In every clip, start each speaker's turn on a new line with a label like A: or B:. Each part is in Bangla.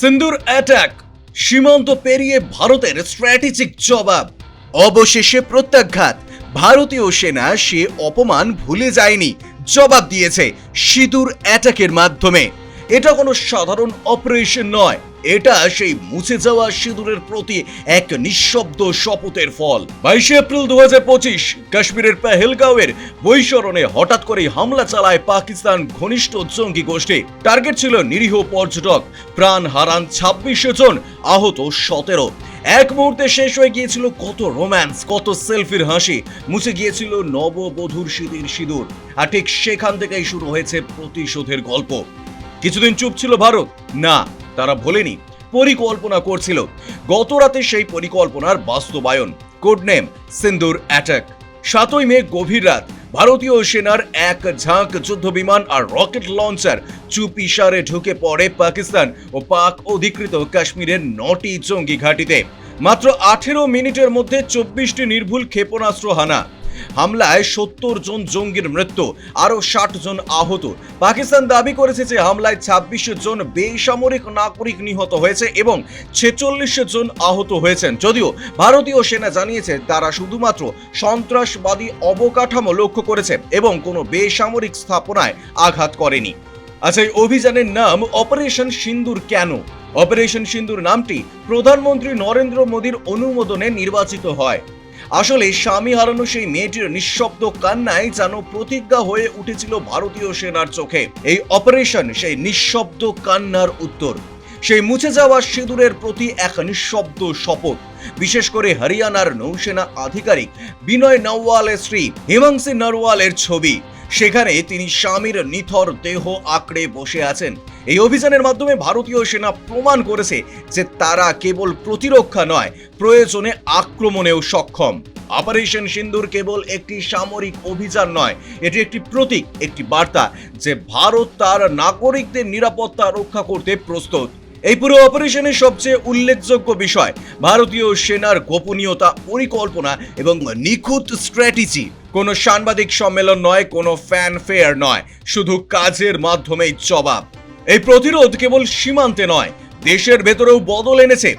A: সিন্দুর অ্যাটাক সীমান্ত পেরিয়ে ভারতের স্ট্র্যাটেজিক জবাব। অবশেষে প্রত্যাঘাত। ভারতীয় সেনা সে অপমান ভুলে যায়নি। জবাব দিয়েছে সিঁদুর অ্যাটাকের মাধ্যমে। এটা কোনো সাধারণ অপারেশন নয়। এটা সেই মুছে যাওয়া সিঁদুরের প্রতি এক নিঃশব্দ শপথের ফল। বাইশে এপ্রিল দু পঁচিশ কাশ্মীরের পেহেলগাঁওয়ের বৈশরণে হঠাৎ করে হামলা চালায় পাকিস্তান ঘনিষ্ঠ জঙ্গি গোষ্ঠী। টার্গেট ছিল নিরীহ পর্যটক। প্রাণ হারান ছাব্বিশে জন, আহত সতেরো। এক মুহূর্তে শেষ হয়ে গিয়েছিল কত রোম্যান্স, কত সেলফির হাসি। মুছে গিয়েছিল নববধূর সিঁদির, সিঁদুর। আর ঠিক সেখান থেকেই শুরু হয়েছে প্রতিশোধের গল্প। কিছুদিন চুপ ছিল ভারত। না, তারা ভোলেনি। পরিকল্পনা করছিল। গত রাতে সেই পরিকল্পনার বাস্তবায়ন। কোড নেম সিন্দুর অ্যাটাক সাতই মে, গভীর রাত, ভারতীয় সেনার এক ঝাঁক যুদ্ধ বিমান আর রকেট লঞ্চার চুপ ইশারে ঢুকে পড়ে পাকিস্তান ও পাক অধিকৃত কাশ্মীরের নটি জঙ্গি ঘাঁটিতে। মাত্র আঠেরো মিনিটের মধ্যে চব্বিশটি নির্ভুল ক্ষেপণাস্ত্র হানা। হামলায় সত্তর জন জঙ্গির মৃত্যু, আরও ষাট জন আহত। পাকিস্তান দাবি করেছে যে হামলায় ছাব্বিশ জন বেসামরিক নাগরিক নিহত হয়েছে এবং ছেচল্লিশ জন আহত হয়েছেন। যদিও ভারতীয় সেনা জানিয়েছে তারা শুধুমাত্র সন্ত্রাসবাদী অবকাঠামো লক্ষ্য করেছে এবং কোনো বেসামরিক স্থাপনায় আঘাত করেনি। আচ্ছা এই অভিযানের নাম অপারেশন সিন্দুর কেন? অপারেশন সিন্দুর নামটি প্রধানমন্ত্রী নরেন্দ্র মোদীর অনুমোদনে নির্বাচিত হয়। আসলে স্বামী হারানো সেই মেয়েটির নিঃশব্দ কান্নায় যেন প্রতিজ্ঞা হয়ে উঠেছিল ভারতীয় সেনার চোখে। এই অপারেশন সেই নিঃশব্দ কান্নার উত্তর। সেই মুছে যাওয়া সিঁদুরের প্রতি এক নিঃশব্দ শপথ। বিশেষ করে হরিয়ানার নৌসেনা আধিকারিক বিনয় নওয়ালের স্ত্রী হিমাংশী নরওয়ালের ছবি। সেখানে তিনি স্বামীর নিথর দেহ আঁকড়ে বসে আছেন। এই অভিযানের মাধ্যমে ভারতীয় সেনা প্রমাণ করেছে যে তারা কেবল প্রতিরক্ষা নয়, প্রয়োজনে আক্রমণেও সক্ষম। অপারেশন সিন্দুর কেবল একটি সামরিক অভিযান নয়, এটি একটি প্রতীক, একটি বার্তা যে ভারত তার নাগরিকদের নিরাপত্তা রক্ষা করতে প্রস্তুত। এই পুরো অপারেশনের সবচেয়ে উল্লেখযোগ্য বিষয়, ভারতীয় সেনার গোপনীয়তা পরিকল্পনা এবং নিখুঁত স্ট্র্যাটেজি। কোনো সাংবাদিক সম্মেলন নয়, কোনো ফ্যান ফেয়ার নয়। শুধু কাজের মাধ্যমেই জবাব। এই প্রতিরোধ কেবল সীমান্তে নয়, দেশের ভেতরেও বদল এনেছে।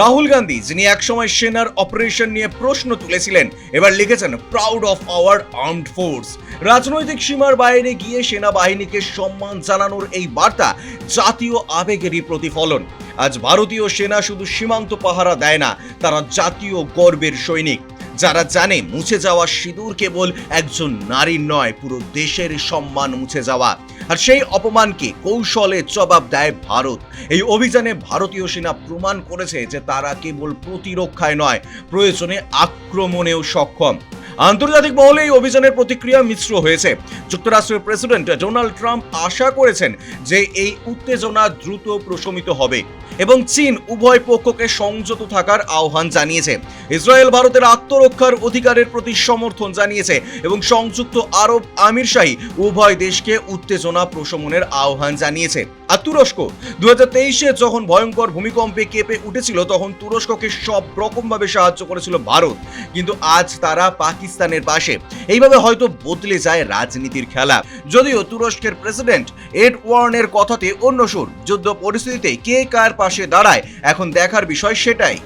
A: রাহুল গান্ধী, যিনি একসময় সেনার অপারেশন নিয়ে প্রশ্ন তুলেছিলেন, এবার লিখেছেন proud of our armed force রাজনৈতিক সীমার বাইরে গিয়ে সেনাবাহিনীকে সম্মান জানানোর এই বার্তা জাতীয় আবেগেরই প্রতিফলন। আজ ভারতীয় সেনা শুধু সীমান্ত পাহারা দেয় না, তারা জাতীয় গর্বের সৈনিক। যারা জানে মুছে যাওয়া সিঁদুর কেবল একজন নারীর নয়, পুরো দেশের সম্মান মুছে যাওয়া। আর সেই অপমানকে কৌশলে জবাব দেয় ভারত। এই অভিযানে ভারতীয় সেনা প্রমাণ করেছে যে তারা কেবল প্রতিরক্ষায় নয়, প্রয়োজনে আক্রমণেও সক্ষম। আন্তর্জাতিক মহলে এই অভিযানের প্রতিক্রিয়া মিশ্র হয়েছে। যুক্তরাষ্ট্রের প্রেসিডেন্ট ডোনাল্ড ট্রাম্প আশা করেছেন যে এই উত্তেজনা দ্রুত প্রশমিত হবে এবং চীন উভয় পক্ষকে সংযত থাকার আহ্বান জানিয়েছে। ইসরায়েল ভারতের আত্মরক্ষার অধিকারের প্রতি সমর্থন জানিয়েছে এবং সংযুক্ত আরব আমির শাহী উভয় দেশকে উত্তেজনা প্রশমনের আহ্বান জানিয়েছে। আর তুরস্ক। দু তেইশে যখন ভয়ঙ্কর ভূমিকম্পে কেঁপে উঠেছিল, তখন তুরস্ককে সব রকমভাবে সাহায্য করেছিল ভারত। কিন্তু আজ তারা পাকিস্তানের পাশে। এইভাবে হয়তো বদলে যায় রাজনীতির খেলা। যদিও তুরস্কের প্রেসিডেন্ট এড ওয়ার্নের কথাতে অন্য সুর, যুদ্ধ পরিস্থিতিতে কে কার পাশে দাঁড়ায়, এখন দেখার বিষয় সেটাই।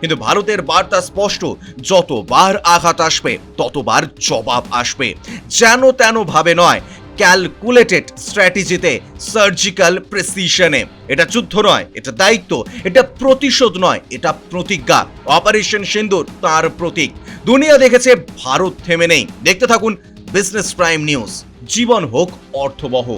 A: কিন্তু ভারতের বার্তা স্পষ্ট, যতবার আঘাত আসবে, ততবার জবাব আসবে। যেন তেন ভাবে নয় ক্যালকুলেটেড স্ট্র্যাটেজিতে সার্জিক্যাল প্রেসিশনে এটা যুদ্ধ নয়, এটা দায়িত্ব, এটা প্রতিশোধ নয়, এটা প্রতিজ্ঞা। অপারেশন সিন্দুর, তার প্রতীক। দুনিয়া দেখেছে, ভারত থেমে নেই। দেখতে থাকুন বিজনেস প্রাইম নিউজ জীবন হোক, অর্থবহ।